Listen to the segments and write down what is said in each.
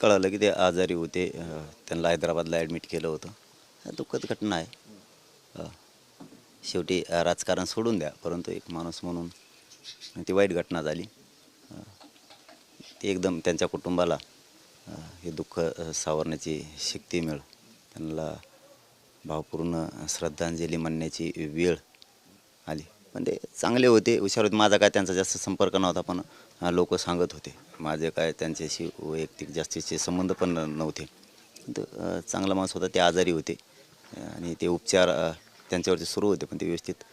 कळालं की ते आजारी होते. त्यांना हैदराबादला ॲडमिट केलं होतं. दुःखद घटना आहे. शेवटी राजकारण सोडून द्या परंतु एक माणूस म्हणून ती वाईट घटना झाली. ती एकदम त्यांच्या कुटुंबाला हे दुःख सावरण्याची शक्ती मिळ त्यांना भावपूर्ण श्रद्धांजली म्हणण्याची वेळ आली. पण ते चांगले होते हुशार होते. माझा काय त्यांचा जास्त संपर्क नव्हता पण लोक सांगत होते. माझे काय त्यांच्याशी वैयक्तिक जास्तीचे संबंध पण नव्हते. तर चांगला माणूस होता ते आजारी होते. आणि ते उपचार त्यांच्यावरती सुरू होते पण ते व्यवस्थित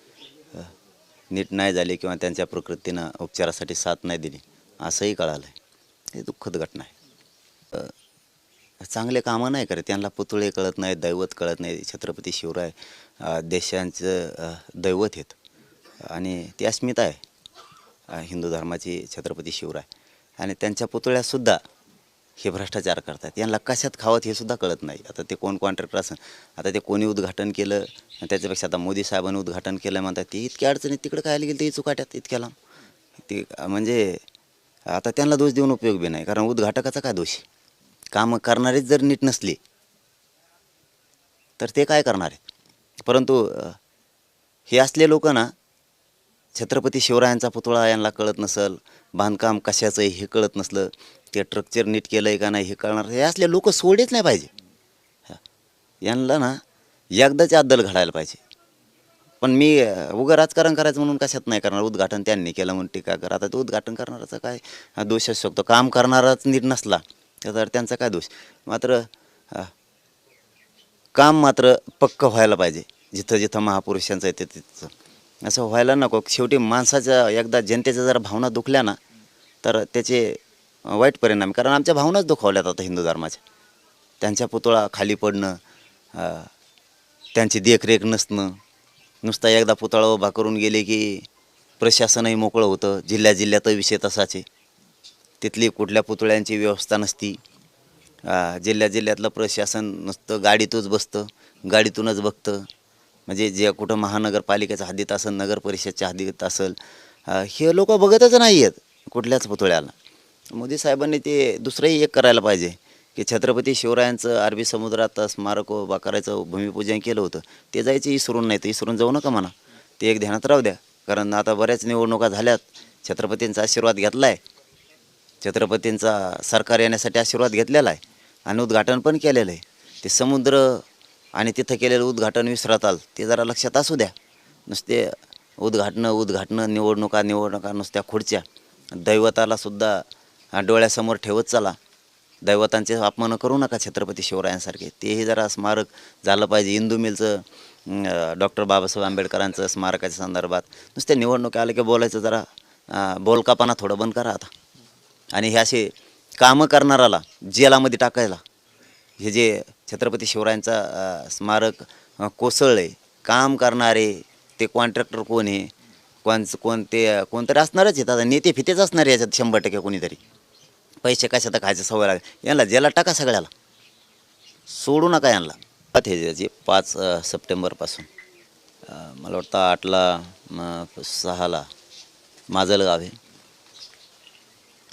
नीट नाही झाले किंवा त्यांच्या प्रकृतीनं उपचारासाठी साथ नाही दिली. असंही कळालं आहे हे दुःखद घटना आहे. चांगले कामं नाही करत. त्यांना पुतळे कळत नाही दैवत कळत नाही छत्रपती शिवराय देशांचं दैवत आहेत. आणि ती अस्मिता आहे. हिंदू धर्माची छत्रपती शिवराय. आणि त्यांच्या पुतळ्यासुद्धा हे भ्रष्टाचार करतात. यांना कशात खावत हे सुद्धा कळत नाही. आता ते कोण कॉन्ट्रॅक्टर असेल आता ते कोणी उद्घाटन केलं? आणि त्याच्यापेक्षा आता मोदी साहेबांनी उद्घाटन केलं म्हणतात ते इतक्या अडचणीत तिकडे काय गेलं ते चुकाट्यात इतक्याला ते म्हणजे आता त्यांना दोष देऊन उपयोग बी नाही. कारण उद्घाटकाचा काय दोष? आहे? कामं करणारेच जर नीट नसले तर ते काय करणार आहेत? परंतु हे असले लोक ना छत्रपती शिवरायांचा पुतळा यांना कळत नसल बांधकाम कशाचं आहे हे कळत नसलं ते ट्रक्चर नीट केलं आहे का नाही हे कळणार हे असले लोक सोडेच नाही पाहिजे. हा. यांना ना एकदाच अद्दल घडायला पाहिजे. पण मी उगं राजकारण करायचं म्हणून कशात नाही करणार उद्घाटन त्यांनी केलं म्हणून टीका कर. आता तो उद्घाटन करणाराचा काय? हा दोष असू शकतो. काम करणाराच नीट नसला तर त्यांचा काय दोष? मात्र काम मात्र पक्क व्हायला पाहिजे. जिथं जिथं महापुरुषांचं आहे तिथं तिथं. असं व्हायला नको. शेवटी माणसाच्या एकदा जनतेच्या जर भावना दुखल्या ना तर त्याचे वाईट परिणाम कारण आमच्या भावनाच दुखावल्यात आता हिंदू धर्माच्या. त्यांच्या पुतळा खाली पडणं त्यांची देखरेख नसणं नुसता एकदा पुतळा उभा करून गेले की प्रशासनही मोकळं होतं. जिल्ह्या जिल्ह्यात विषय तसाचे तिथली कुठल्या पुतळ्यांची व्यवस्था नसती. जिल्ह्या जिल्ह्यातलं प्रशासन नसतं गाडीतूच बसतं गाडीतूनच बघतं. म्हणजे जे कुठं महानगरपालिकेच्या हद्दीत असेल नगर परिषदच्या हद्दीत असेल हे लोक बघतच नाही आहेत कुठल्याच पुतळ्याला. मोदी साहेबांनी ते दुसरंही एक करायला पाहिजे की छत्रपती शिवरायांचं अरबी समुद्रात स्मारक उभा करायचं भूमिपूजन केलं होतं ते जायचं इसरून नाही तर इसरून जाऊ नका म्हणा. ते एक ध्यानात राहू द्या. कारण आता बऱ्याच निवडणुका झाल्यात छत्रपतींचा आशीर्वाद घेतला आहे छत्रपतींचा सरकार येण्यासाठी आशीर्वाद घेतलेला आहे आणि उद्घाटन पण केलेलं आहे. ते समुद्र आणि तिथं केलेलं उद्घाटन विसरताल ते जरा लक्षात असू द्या. नुसते उद्घाटनं उद्घाटनं निवडणुका निवडणुका नुसत्या खुर्च्या. दैवताला सुद्धा डोळ्यासमोर ठेवत चला. दैवतांचे अपमान करू नका छत्रपती शिवरायांसारखे. तेही जरा स्मारक झालं पाहिजे. इंदू मिलचं डॉक्टर बाबासाहेब आंबेडकरांचं स्मारकाच्या संदर्भात. नुसते निवडणुका आलं की बोलायचं जरा बोलकापणा थोडं बंद करा आता. आणि हे असे कामं करणाराला जेलामध्ये टाकायला. हे जे छत्रपती शिवरायांचा स्मारक कोसळले काम करणारे ते कॉन्ट्रॅक्टर कोण आहे? कोण कोणते कोणतरी असणारच आहेत आता नेते फितेच असणार याच्यात शंभर टक्के कोणीतरी. पैसे कशात खायचं सवय लागेल? यांना जेला टाका सगळ्याला. सोडू नका यांना. हे जे- जे पाच सप्टेंबरपासून मला वाटतं आठला सहाला माझं आहे.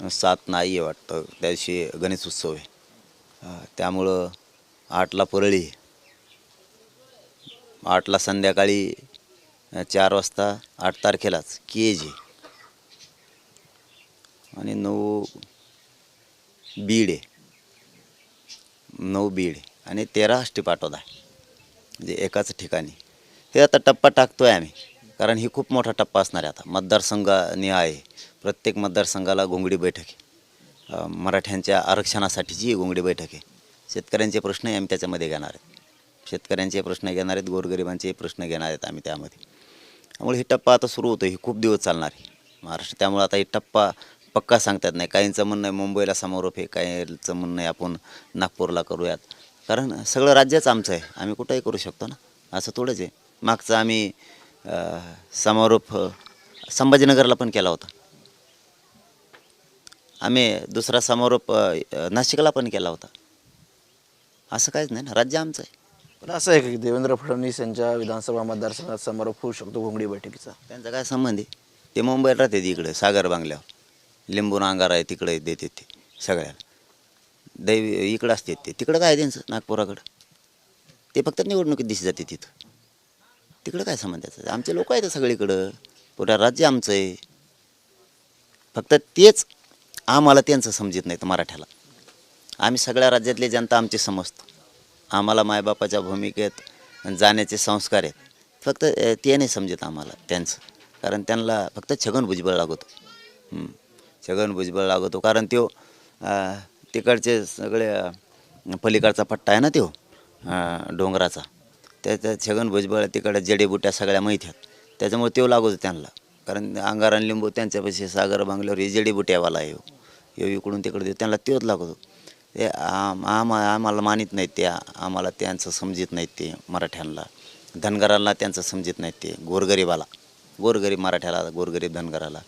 सात नाही आहे वाटतं. त्या दिवशी गणेश उत्सव आहे. त्यामुळं आठला परळी आठला संध्याकाळी चार वाजता आठ तारखेलाच के जे. आणि नऊ बीड आहे नऊ बीड आणि तेरा आष्टी पाठवता म्हणजे एकाच ठिकाणी. हे आता टप्पा टाकतो आहे आम्ही कारण ही खूप मोठा टप्पा असणार आहे आता. मतदारसंघाने आहे प्रत्येक मतदारसंघाला घोंगडी बैठक आहे. मराठ्यांच्या आरक्षणासाठीची गोंगडी घोंगडी बैठक आहे शेतकऱ्यांचे प्रश्नही आम्ही त्याच्यामध्ये घेणार आहेत. शेतकऱ्यांचे प्रश्न घेणार आहेत गोरगरिबांचे प्रश्न घेणार आहेत आम्ही त्यामध्ये. त्यामुळे हे टप्पा आता सुरू होतो ही खूप दिवस चालणार आहे. महाराष्ट्र त्यामुळे आता हे टप्पा पक्का सांगतात नाही. काहींचं म्हणणं आहे मुंबईला समारोप आहे काहींचं म्हणणं आहे आपण नागपूरला करूयात. कारण सगळं राज्यच आमचं आहे. आम्ही कुठंही करू शकतो ना. असं थोडंच आहे. मागचं आम्ही समारोप संभाजीनगरला पण केला होता. आम्ही दुसरा समारोप नाशिकला पण केला होता. असं काहीच नाही ना राज्य आमचं आहे. पण असं आहे की देवेंद्र फडणवीस यांच्या विधानसभा मतदारसंघात समारोप होऊ शकतो घोंगडी बैठकीचा? त्यांचा काय संबंध आहे? ते मुंबईला राहते इकडे सागर बांगल्यावर. लिंबू नांगार आहे तिकडे देते ते सगळ्याला. दैवी इकडं असते ते. तिकडं काय त्यांचं नागपुराकडं? ते फक्त निवडणुकीत दिसत जाते तिथं. तिकडं काय संबंध त्याचा? आमचे लोक आहेत सगळीकडं. पुऱ्या राज्य आमचं आहे. फक्त तेच आम्हाला त्यांचं समजत नाहीत मराठ्याला. आम्ही सगळ्या राज्यातली जनता आमची समजतो. आम्हाला मायबापाच्या भूमिकेत जाण्याचे संस्कार आहेत. फक्त ते नाही समजत आम्हाला त्यांचं. कारण त्यांना फक्त छगन भुजबळ लागतो. छगन भुजबळ लागतो. कारण तो तिकडचे सगळे पलीकडचा पट्टा आहे ना तो डोंगराचा. त्याच्या छगन भुजबळ तिकडे जडीबुट्या सगळ्या माहीत आहेत. त्याच्यामुळे तो लागतो त्यांना. कारण अंगारान लिंबू त्यांच्यापाशी सागर बांगल्यावर हे जडीबुट्यावाला आहे हो. हे इकडून तिकडे देतो त्यांना तोच लागतो. ते आम आम आम्हाला मानित नाहीत ते आम्हाला त्यांचं समजित नाहीत ते मराठ्यांना धनगरांना त्यांचं समजित नाहीत ते. गोरगरीबाला. गोरगरीब मराठ्याला गोरगरीब धनगराला.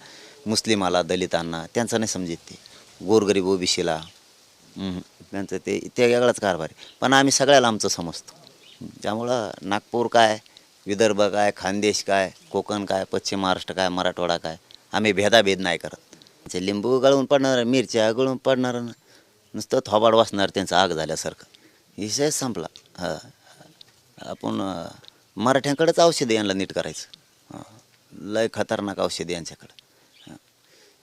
मुस्लिमाला दलितांना त्यांचं नाही समजित ते. गोरगरीब ओबीसीला. त्यांचं ते ते वेगळाच कारभार आहे. पण आम्ही सगळ्याला आमचं समजतो. त्यामुळं नागपूर काय विदर्भ काय खानदेश काय कोकण काय पश्चिम महाराष्ट्र काय मराठवाडा काय आम्ही भेदाभेद नाही करत. ते लिंबू गळून पडणार मिरच्या गळून पडणार नुसतं थोबाड वाचणार त्यांचं आग झाल्यासारखं. विषय संपला. हा. आपण मराठ्यांकडेच औषध यांना नीट करायचं. हां. लय खतरनाक औषध यांच्याकडं. हां.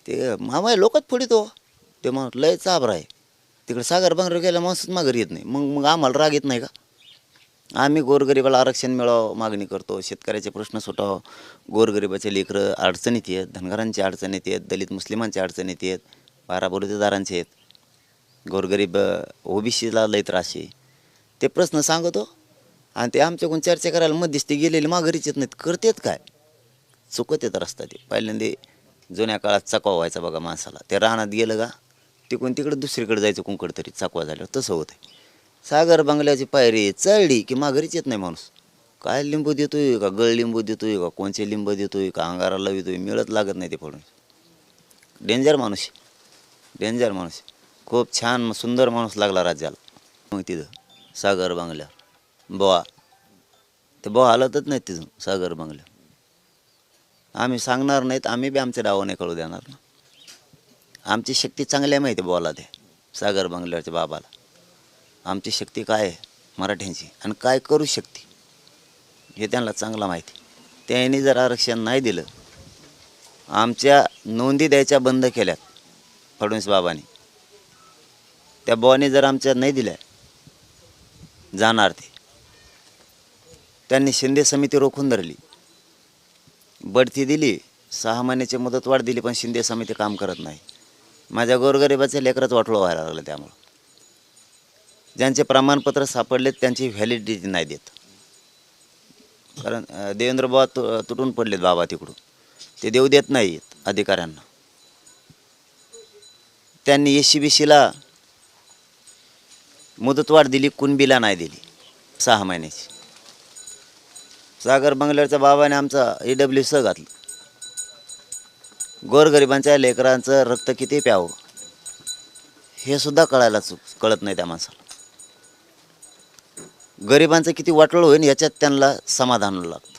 ते मामा लोकच पुढे तो हो. ते मग लय चाबरा आहे. तिकडे सागर बांगर गेल्या माणूसच माघारी येत नाही. मग मग आम्हाला राग येत नाही का? आम्ही गोरगरिबाला आरक्षण मिळावं मागणी करतो. शेतकऱ्याचे प्रश्न सुटावं. गोरगरिबाचे लेकरं अडचणीत येत धनगरांची अडचणीत येत दलित मुस्लिमांच्या अडचणीत येत बारा आहेत. गोरगरीब ओबीसीला लय त्रास आहे. ते प्रश्न सांगतो आणि ते आमच्याकडून चर्चा करायला मध्यस्थी गेलेले माघारीच येत नाहीत. करतेत काय? चुकत येत रस्ता ते. पहिल्यांदा जुन्या काळात चकवा व्हायचा बघा माणसाला. ते रानात गेलं का तिकडून तिकडे दुसरीकडे जायचं कुंकड तरी चकवा झाल्यावर तसं होतं सागर बंगल्याची पायरी चढली की माघारीच येत नाही माणूस. काय लिंबू देतोय का? गळ लिंबू देतोय का? कोणचे लिंबू देतोय का? अंगारा लावितोय मिळत लागत नाही ते पडून डेंजर माणूस. आहे. डेंजर माणूस. खूप छान सुंदर माणूस लागला राज्याला. मग तिथं सागर बंगल्या. बोवा. ते बोवा हलतच नाही तिथून सागर बंगल्या. आम्ही सांगणार नाहीत आम्ही बी आमच्या डावाने कळू देणार ना. आमची शक्ती चांगली आहे माहिती बोला ते सागर बंगल्याच्या बाबाला. आमची शक्ती काय आहे मराठ्यांची? आणि काय करू शकते? हे त्यांना चांगलं माहिती. त्यांनी जर आरक्षण नाही दिलं आमच्या नोंदी द्यायच्या बंद केल्यात फडणवीस बाबांनी. त्या बुवाने जर आमच्या नाही दिल्या जाणार ते. त्यांनी शिंदे समिती रोखून धरली. बढती दिली सहा महिन्याची मुदतवाढ दिली पण शिंदे समिती काम करत नाही. माझ्या गोरगरिबाचे लेकरच वाटलं व्हायला लागलं त्यामुळं. ज्यांचे प्रमाणपत्र सापडलेत त्यांची व्हॅलिडिटी नाही देत. कारण देवेंद्र बाबा तु तुटून पडलेत बाबा तिकडून. ते देऊ देत नाहीत अधिकाऱ्यांना. त्यांनी एस सी बी सीला मुदतवाढ दिली कुणबीला नाही दिली. सहा महिन्याची. सागर बंगल्याच्या बाबाने आमचा ए डब्ल्यू स घातलं. गोरगरिबांच्या लेकरांचं रक्त किती प्यावं? हे सुद्धा कळायला चुक कळत नाही त्या माणसाला. गरिबांचं किती वाटोळ होईल याच्यात त्यांना समाधान लागतं.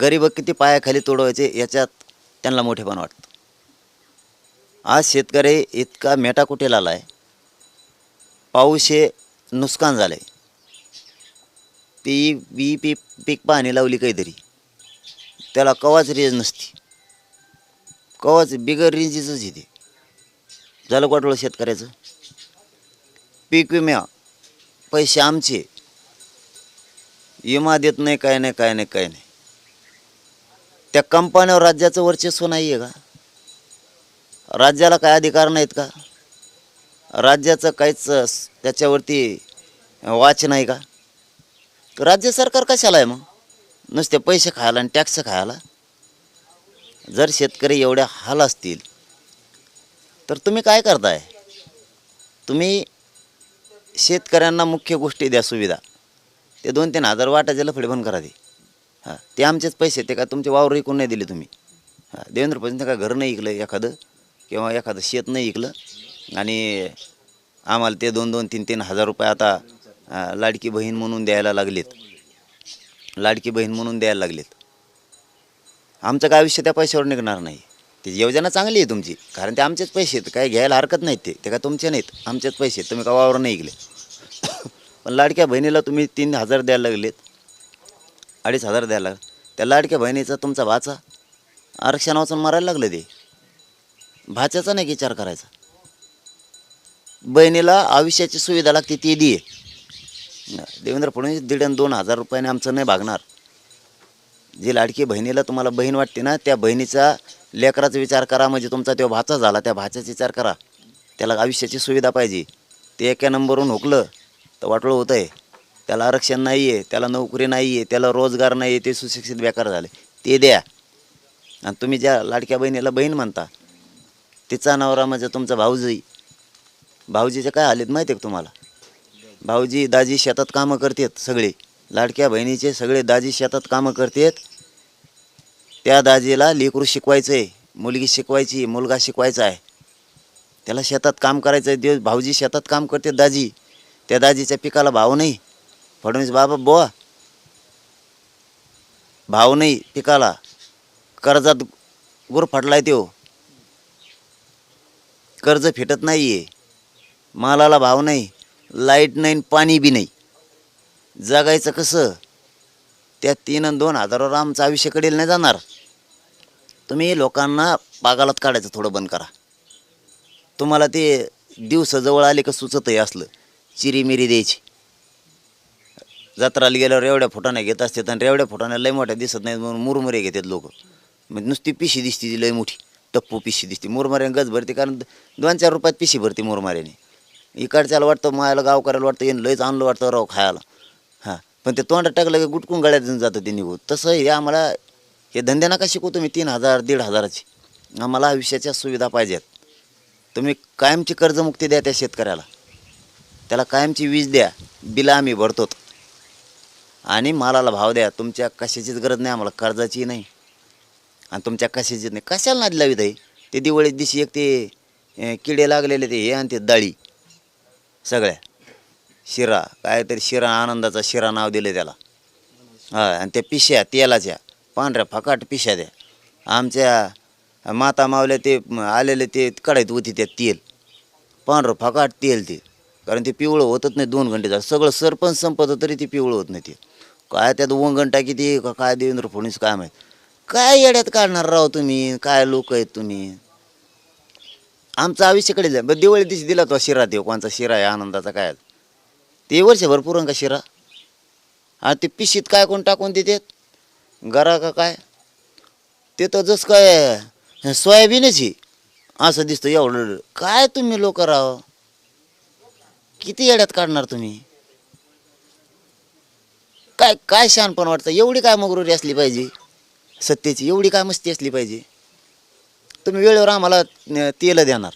गरीब किती पायाखाली तोडवायचे याच्यात त्यांना मोठेपण वाटतं. आज शेतकरी इतका मेटाकुटेला आला आहे पाऊस हे नुकसान झालं आहे ती बी पी पीक पाहणी लावली काहीतरी. त्याला कवाच रेंज नसती. कवाच बिगर रेंजीचंच येते झालं वाटलं शेतकऱ्याचं? पीक विम्या. पैसे आमचे. विमा देत नाही काय नाही काय नाही काय नाही. त्या कंपन्यावर राज्याचं वर्चस्व नाही आहे का? राज्याला काय अधिकार नाहीत का? राज्याचं काहीच त्याच्यावरती वाच नाही का? राज्य सरकार कशाला आहे मग? नुसते पैसे खायला आणि टॅक्स खायला? जर शेतकरी एवढ्या हाल असतील तर तुम्ही काय करताय? तुम्ही शेतकऱ्यांना मुख्य गोष्टी द्या सुविधा. ते दोन तीन हजार वाटाचे लफडे बंद करा दे हां ते आमचेच पैसे ते का तुमचे वावर ऐकून नाही दिले तुम्ही. हां देवेंद्र फडणवीस का घर नाही ऐकलं एखादं किंवा एखादं शेत नाही ऐकलं आणि आम्हाला ते दोन दोन तीन तीन हजार रुपये आता लाडकी बहीण म्हणून द्यायला लागलेत. लाडकी बहीण म्हणून द्यायला लागलेत. आमचं काय आयुष्य त्या पैशावर निघणार नाही. ती योजना चांगली आहे तुमची. कारण ते आमचेच पैसे आहेत. काय घ्यायला हरकत नाहीत ते. ते काय तुमचे नाहीत. आमचेच पैसे आहेत. तुम्ही का वावर नाही गेले पण लाडक्या बहिणीला तुम्ही तीन हजार द्यायला लागलेत. अडीच हजार द्यायला लागले. त्या लाडक्या बहिणीचा तुमचा भाचा आरक्षण वाचून मारायला लागलं ते. भाच्याचा नाही विचार करायचा? बहिणीला आयुष्याची सुविधा लागते ती दे. देवेंद्र फडणवीस दीड आणि दोन हजार रुपयाने आमचं नाही भागणार. जी लाडकी बहिणीला तुम्हाला बहीण वाटते ना त्या बहिणीचा लेकराचा विचार करा म्हणजे तुमचा तो भाचा झाला त्या भाच्याचा विचार करा. त्याला आयुष्याची सुविधा पाहिजे. ते एका नंबरवरून हुकलं तर वाटलं होतं आहे त्याला आरक्षण नाही आहे त्याला नोकरी नाही आहे त्याला रोजगार नाही आहे ते सुशिक्षित बेकार झाले. ते द्या. आणि तुम्ही ज्या लाडक्या बहिणीला बहीण म्हणता तिचा नवरा म्हणजे तुमचा भाऊजी. भाऊजीचे काय आलेत माहिती आहे का तुम्हाला? भाऊजी दाजी शेतात कामं करतात सगळे. लाडक्या बहिणीचे सगळे दाजी शेतात कामं करतात. त्या दाजीला लेकरू शिकवायचं आहे मुलगी शिकवायची मुलगा शिकवायचा आहे. त्याला शेतात काम करायचं आहे दिवस भाऊजी शेतात काम करते दाजी. त्या दाजीच्या पिकाला भाव नाही. फडणवीस बाबा बोवा. भाव नाही पिकाला. कर्जात गुर फाटलाय तो कर्ज फिटत नाही आहे मालाला भाव नाही. लाइट नाही पाणी बी नाही. जगायचं कसं? त्या तीन आणि दोन हजारावर आमचं आयुष्याकडे नाही जाणार. तुम्ही लोकांना पागालात काढायचं थोडं बंद करा. तुम्हाला ते दिवस जवळ आले का सुचतही असलं. चिरीमिरी द्यायची. जत्राला गेल्यावर एवढ्या फुटाने घेत असतात आणि रेवड्या फुटाने लय मोठ्या दिसत नाहीत म्हणून मुरमुरे घेतात लोक. म्हणजे नुसती पिशी दिसते ती लय मोठी. टप्पू पिशी दिसते. मुरमाऱ्याने गज भरते कारण दोन चार रुपयात पिशी भरते मुरमाऱ्याने. इकडच्याला वाटतं मायाला गावकऱ्याला वाटतं येणं लयच आणलं वाटतं राव खायला. पण ते तोंडात टाकलं की गुटकून गळ्यात जातं ते निघून. तसं हे आम्हाला हे धंदे नका शिकू तुम्ही तीन हजार दीड हजाराची. आम्हाला आयुष्याच्या सुविधा पाहिजेत. तुम्ही कायमची कर्जमुक्ती द्या त्या शेतकऱ्याला. त्याला कायमची वीज द्या. बिलं आम्ही भरतो. आणि मालाला भाव द्या. तुमच्या कशाचीच गरज नाही आम्हाला कर्जाची नाही. आणि तुमच्या कशाचीच नाही. कशाला नादला विधाय आहे ते दिवाळीत दिवशी एक ते किडे लागलेले ते हे आणि ते डाळी सगळ्या. शिरा काहीतरी शिरा आनंदाचा शिरा नाव दिलं त्याला. हा आणि त्या पिश्या तेलाच्या पांढऱ्या फकाट पिश्या द्या आमच्या माता मावल्या ते आलेले ते कढाईत होती त्या तेल. पांढरं फकाट तेल ते. कारण ते पिवळं होतच नाही दोन घंटे झालं. सगळं सरपंच संपतं तरी ते पिवळं होत नाही ते. काय त्यात वंगण टाकी ते का काय देवेंद्र फडणवीस काय माहीत. काय येड्यात काढणार राव तुम्ही? काय लोक आहेत तुम्ही? आमचं आयुष्याकडे जा. बरं दिवाळी दिवशी दिला तो शिरा देव. कोणचा शिरा आहे? आनंदाचा काय ते वर्षभर पुरण का शिरा. हा ते पिशीत काय कोण टाकून देतात गरा का काय? ते तर जसं काय सोयाबीनच आहे. असं दिसतं एवढं काय तुम्ही लोक राह किती येड्यात काढणार तुम्ही? काय काय शहाणपण वाटतं? एवढी काय मगरुरी असली पाहिजे? सत्तेची एवढी काय मस्ती असली पाहिजे? तुम्ही वेळेवर आम्हाला तेल देणार.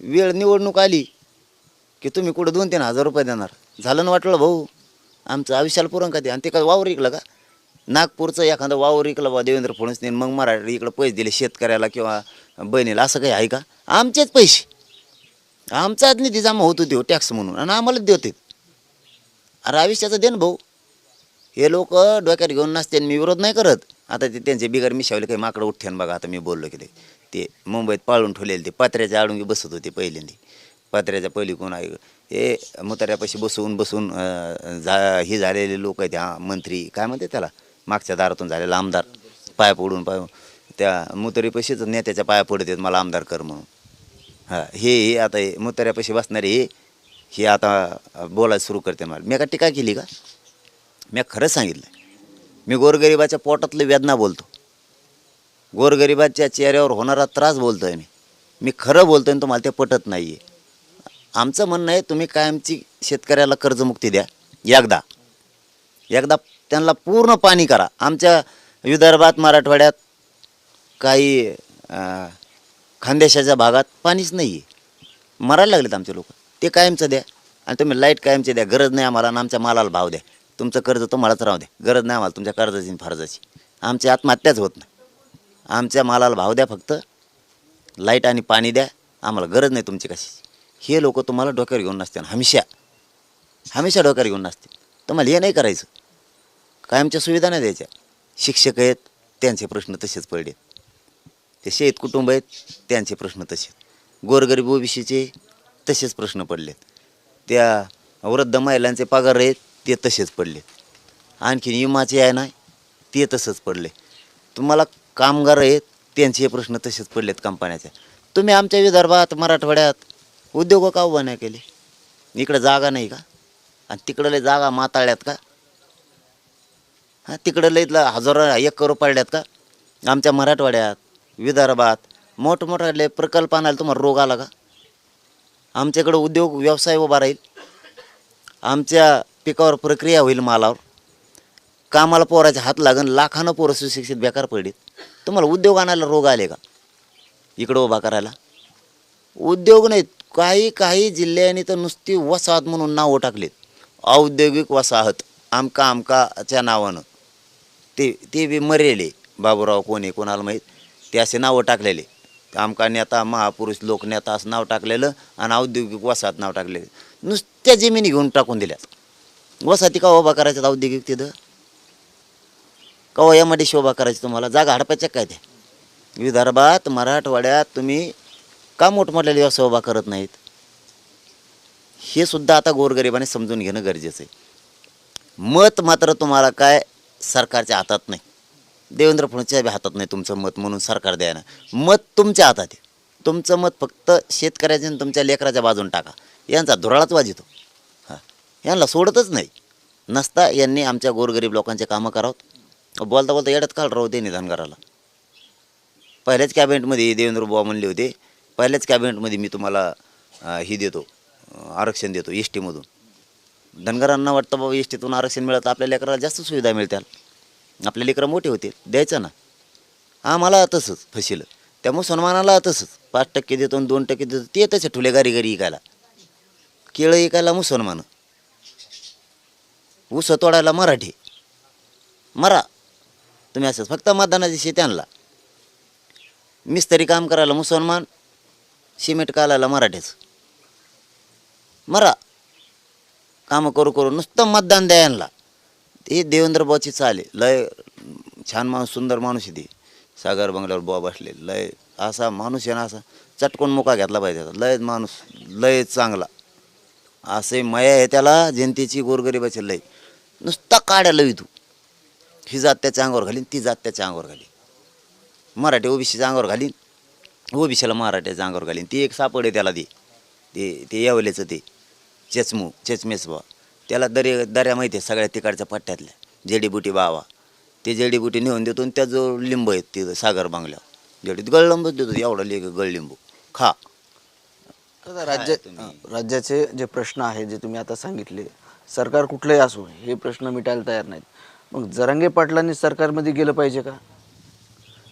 वेळ निवडणूक आली की तुम्ही कुठं दोन तीन हजार रुपये देणार? झालं ना वाटलं भाऊ? आमचं आयुष्याला पुरण का ते आणि ते काय वावर इकलं का? नागपूरचं एखादं वावर इकलं बा देवेंद्र फडणवीसने मग मराठी इकडं पैसे दिले शेतकऱ्याला किंवा बहिणीला असं काही आहे का? आमचेच पैसे. आमचाच निधी जमा होत होते हो, टॅक्स म्हणून. आणि आम्हालाच देते अरे आयुष्याचं दे ना भाऊ. हे लोक डोक्यात घेऊन नसते आणि मी विरोध नाही करत. आता ते त्यांचे बिगर मिशावले काही माकडं उठ्यान बघा आता मी बोललो की ते मुंबईत पाळून ठेवलेले ते पात्र्याच्या आडून बसत होते पहिल्यांदी. पत्र्याच्या पहिली कोण आहे? हे मुताऱ्यापाशी बसवून बसून जा झा हे झालेले लोक आहेत हा मंत्री. काय म्हणते त्याला? मागच्या दारातून झालेला आमदार. पाय पडून पाय त्या मुतारीपाशीच नेत्याच्या पाया पडत आहेत मला आमदार कर म्हणून. हां हे हे आता हे मुताऱ्यापाशी बसणारे हे हे आता बोलायला सुरू करते मला. मी का टीका केली का? मी खरं सांगितलं. मी गोरगरिबाच्या पोटातलं वेदना बोलतो. गोरगरिबाच्या चेहऱ्यावर होणारा त्रास बोलतो आहे मी. मी खरं बोलतो आणि तुम्हाला ते पटत नाही आहे आमचं म्हणणं आहे तुम्ही कायमची शेतकऱ्याला कर्जमुक्ती द्या. एकदा. एकदा त्यांना पूर्ण पाणी करा. आमच्या विदर्भात मराठवाड्यात काही खानदेशाच्या भागात पाणीच नाही आहे मरायला लागलेत आमचे लोक. ते कायमचं द्या. आणि तुम्ही लाइट कायमचे द्या. गरज नाही आम्हाला आणि आमच्या मालाला भाव द्या. तुमचं कर्ज तुम्हालाच राहू द्या. गरज नाही आम्हाला तुमच्या कर्जाची आणि फारजाची. आमची आत्महत्याच होत नाही. आमच्या मालाला भाव द्या फक्त. लाइट आणि पाणी द्या. आम्हाला गरज नाही तुमची कशाची हे लोक तुम्हाला डोक्यावर घेऊन नसते हमेशा. हमेशा डोक्यावर घेऊन नसते तुम्हाला हे नाही करायचं. कायमच्या सुविधा नाही द्यायच्या. शिक्षक आहेत त्यांचे प्रश्न तसेच पडले. ते शेत कुटुंब आहेत त्यांचे प्रश्न तसे गोरगरीब ओबीसीचे तसेच प्रश्न पडलेत. त्या वृद्ध महिलांचे पगार आहेत ते तसेच पडले आणखीन विमाचे आहे ना ते तसंच पडले. तुम्हाला कामगार आहेत त्यांचे प्रश्न तसेच पडलेत कंपन्याच्या तुम्ही आमच्या विदर्भात मराठवाड्यात उद्योग का उभा नाही केले? इकडं जागा नाही का? आणि तिकडं लय जागा माताळल्यात का? हां तिकडं लय ल- हजारो एकर पडल्यात का? आमच्या मराठवाड्यात विदर्भात मोठमोठाले प्रकल्प आणायला तुम्हाला रोग आला का? आमच्याकडं उद्योग व्यवसाय उभा राहील. आमच्या पिकावर प्रक्रिया होईल मालावर. कामाला पोराचे हात लागन लाखानं पोरं सुशिक्षित बेकार पडलीत. तुम्हाला उद्योग आणायला रोग आले का? इकडं उभा करायला. उद्योग नाहीत. काही काही जिल्ह्यांनी तर नुसती वसाहत म्हणून नावं टाकलीत. औद्योगिक वसाहत आमका आमकाच्या नावानं. ते ते बी मरेले. बाबूराव कोणी कोणाला माहीत? ते असे नावं टाकलेले. आमका नेता महापुरुष लोकनेता असं नाव टाकलेलं आणि औद्योगिक वसाहत नाव टाकलेलं. नुसत्या जमिनी घेऊन टाकून दिल्यात. वसाहती का उभा करायच्यात औद्योगिक तिथं? का यामध्ये शोभा करायची तुम्हाला? जागा हडपायच्या काय त्या? विदर्भात मराठवाड्यात तुम्ही का मोठमोठ्या व्यवसाय उभा करत नाहीत? हे सुद्धा आता गोरगरिबाने समजून घेणं गरजेचं आहे. मत मात्र तुम्हाला काय सरकारच्या हातात नाही. देवेंद्र फडणवीसच्या हातात नाही तुमचं मत म्हणून सरकार द्यायला. मत तुमच्या हातात आहे. तुमचं मत फक्त शेतकऱ्याच्या आणि तुमच्या लेकराच्या बाजून टाका. यांचा धुराळाच वाजितो. हां. यांना सोडतच नाही. नसता यांनी आमच्या गोरगरीब लोकांचे कामं करावं. बोलता बोलता येडत काल राहू दे निधनकराला पहिल्याच कॅबिनेटमध्ये देवेंद्र बुवा म्हणले होते पहिल्याच कॅबिनेटमध्ये मी तुम्हाला ही देतो आरक्षण देतो एस टीमधून धनगरांना वाटतं बाबा एस टीतून आरक्षण मिळतं आपल्या लेकराला जास्त सुविधा मिळतील. आपले लेकरं मोठे होते द्यायचं ना. आम्हाला तसंच फसिलं त्या मुसलमानाला तसंच. पाच टक्के देतो आणि दोन टक्के देतो ते तसे ठुले गारी घरी इकायला केळं इकायला मुसलमान ऊस तोडायला मराठी. मरा. तुम्ही असंच फक्त मतदानाची शेती आणला मिस्तरी काम करायला मुसलमान सिमेंट कालायला मराठीच. मरा. कामं करू करू नुसतं मतदान द्यायला ते देवेंद्र बाची चाले लय छान माणूस सुंदर माणूस आहे ते. सागर बंगल्यावर बुवा बसले. लय असा माणूस आहे ना असा चटकून मुका घेतला पाहिजे लय माणूस लय चांगला. असे मया आहे त्याला जनतेची गोरगरिबाची लय. नुसता काड्या लवी तू हो. ही जात त्याच्या अंगावर घालीन ती जात त्याच्या अंगावर घालीन. मराठी ओबीसीच्या अंगावर घालीन. ओबीसीला मराठ्याच्या अंगावर घालीन. ती एक सापड आहे त्याला ते ते ते येवलेचं ते चेचमू चेचमेस बा त्याला दर्या दर्या माहिती आहे सगळ्या तिकडच्या पट्ट्यातल्या. जडीबुटी बावा. ते जडीबुटी नेऊन देतो आणि त्या जो लिंब आहेत तिथं सागर बांगल्यावर जडी गळलिंबच देतो. एवढा लेख गळलिंबू. खा. राज्य राज्याचे जे प्रश्न आहेत जे तुम्ही आता सांगितले सरकार कुठलंही असो हे प्रश्न मिटायला तयार नाहीत. मग जरांगे पाटलांनी सरकारमध्ये गेलं पाहिजे का?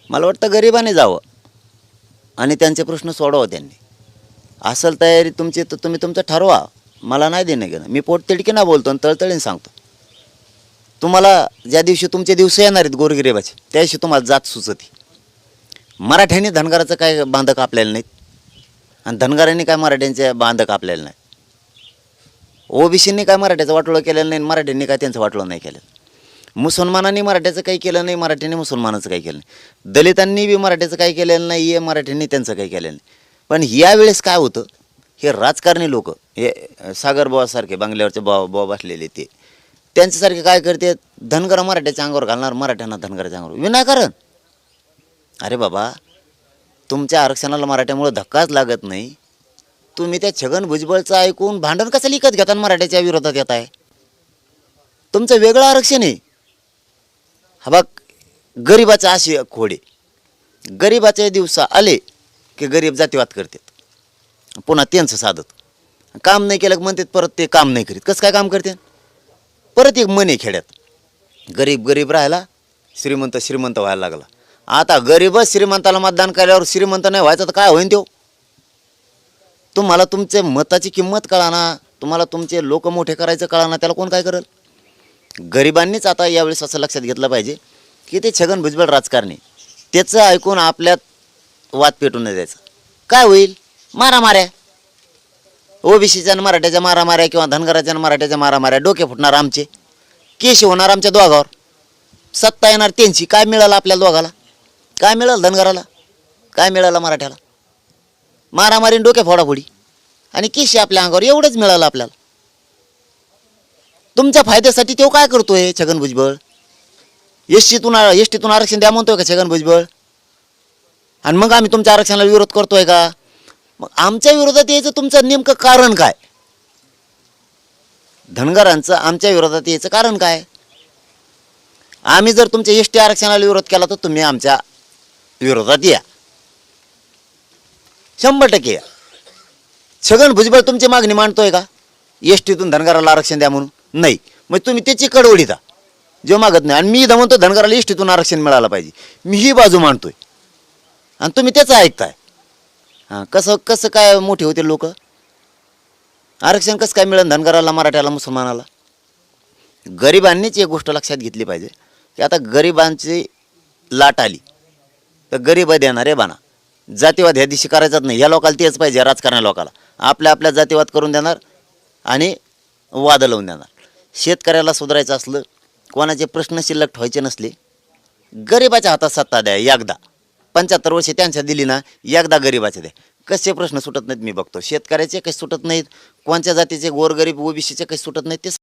मला वाटतं गरिबाने जावं. आणि त्यांचे प्रश्न सोडवा त्यांनी. असल तयारी तुमची तर तुम्ही तुमचं ठरवा. मला नाही देणं घेणं. मी पोटतिडकीना बोलतो आणि तळतळीने सांगतो. तुम्हाला ज्या दिवशी तुमचे दिवस येणार आहेत गोरगिरेबाचे त्या दिवशी तुम्हाला जात सुचते. मराठ्यांनी धनगराचं काय बांधक आपल्याला नाहीत? आणि धनगरांनी काय मराठ्यांचे बांधक आपल्याला नाही ओबीसींनी काय मराठ्याचं वाटोळं केलेलं नाही आणि मराठ्यांनी काय त्यांचं वाटोळं नाही केलं मुसलमानांनी मराठ्याचं काही केलं नाही मराठ्यांनी मुसलमानाचं काही केलं नाही. दलितांनी बी मराठ्याचं काही केलेलं नाही आहे मराठ्यांनी त्यांचं काही केलेलं नाही. पण यावेळेस काय होतं? हे राजकारणी लोक हे सागर बंगल्यावरचे बांगल्यावरचे बुवा बुवा बसलेले ते. त्यांच्यासारखे काय करते? धनगर मराठ्याच्या अंगावर घालणार मराठ्यांना धनगराच्या अंगावर. विनाकारण अरे बाबा तुमच्या आरक्षणाला मराठ्यामुळं धक्काच लागत नाही. तुम्ही त्या छगन भुजबळचं ऐकून भांडण कसं लिखत घेता मराठ्याच्या विरोधात येत आहे तुमचं वेगळं आरक्षण आहे. हा बघ गरिबाचा अशी खोडे गरिबाच्या दिवस आले की गरीब जातीवाद करतात पुन्हा त्यांचं साधत. काम नाही केलं की म्हणतात परत ते काम नाही करीत. कसं काय काम करते? परत एक मन आहे खेड्यात. गरीब गरीब राहिला श्रीमंत श्रीमंत व्हायला लागला. आता गरीबच श्रीमंताला मतदान केल्यावर श्रीमंत नाही व्हायचं तर काय होईन तो तुम्हाला तुमचे मताची किंमत कळाना तुम्हाला तुमचे लोक मोठे करायचं कळाना त्याला कोण काय करेल? गरिबांनीच आता यावेळेस असं लक्षात घेतलं पाहिजे की ते छगन भुजबळ राजकारणी. त्याचं ऐकून आपल्यात वाद पेटून द्यायचं काय होईल? मारामाऱ्या. ओबीसीच्या मराठ्याच्या मारामाऱ्या किंवा धनगराच्या मराठ्याच्या मारामाऱ्या डोके फुटणार आमचे. केश होणार आमच्या दोघावर. सत्ता येणार त्यांची. काय मिळालं आपल्या दोघाला? काय मिळालं धनगराला? काय मिळालं मराठ्याला? मारामारीन डोके डोक्या फोडाफोडी. आणि केशी आपल्या अंगावर एवढंच मिळालं आपल्याला. तुमच्या फायद्यासाठी तो काय करतोय छगन भुजबळ? एस टीतून एस टीतून आरक्षण द्या म्हणतोय का छगन भुजबळ? आणि मग आम्ही तुमच्या आरक्षणाला विरोध करतोय का? मग आमच्या विरोधात यायचं तुमचं नेमकं कारण काय? धनगरांचं आमच्या विरोधात यायचं कारण काय? आम्ही जर तुमच्या एस टी आरक्षणाला विरोध केला तर तुम्ही आमच्या विरोधात या. शंभर टक्के या. छगन भुजबळ तुमची मागणी मांडतोय का? एस टीतून धनगराला आरक्षण द्या म्हणून. नाही. मग तुम्ही त्याची कडवळी कडवडीता जे मागत नाही. आणि मी इथं म्हणतो धनगराला इष्टीतून आरक्षण मिळालं पाहिजे. मी ही बाजू मांडतोय. आणि तुम्ही त्याचं ऐकताय. हां कसं कसं काय मोठे होते लोक? आरक्षण कसं काय मिळेल धनगराला मराठ्याला मुसलमानाला? गरिबांनीच एक गोष्ट लक्षात घेतली पाहिजे. की आता गरिबांची लाट आली. तर गरीब देणारे बाना. जातीवाद ह्या दिवशी करायचाच नाही. ह्या लोकाला तेच पाहिजे राजकारणा लोकाला. आपल्या आपल्या जातीवाद करून देणार आणि वाद लावून देणार. शेतकऱ्याला सुधारायचं असलं कोणाचे प्रश्न शिल्लक ठेवायचे नसले गरिबाच्या हातात सत्ता द्या एकदा. पंच्याहत्तर वर्षे त्यांच्या दिली ना एकदा गरिबाच्या द्या. कसे प्रश्न सुटत नाहीत मी बघतो. शेतकऱ्याचे काही सुटत नाहीत कोणत्या जातीचे गोरगरीब ओबीसीचे काही सुटत नाहीत ते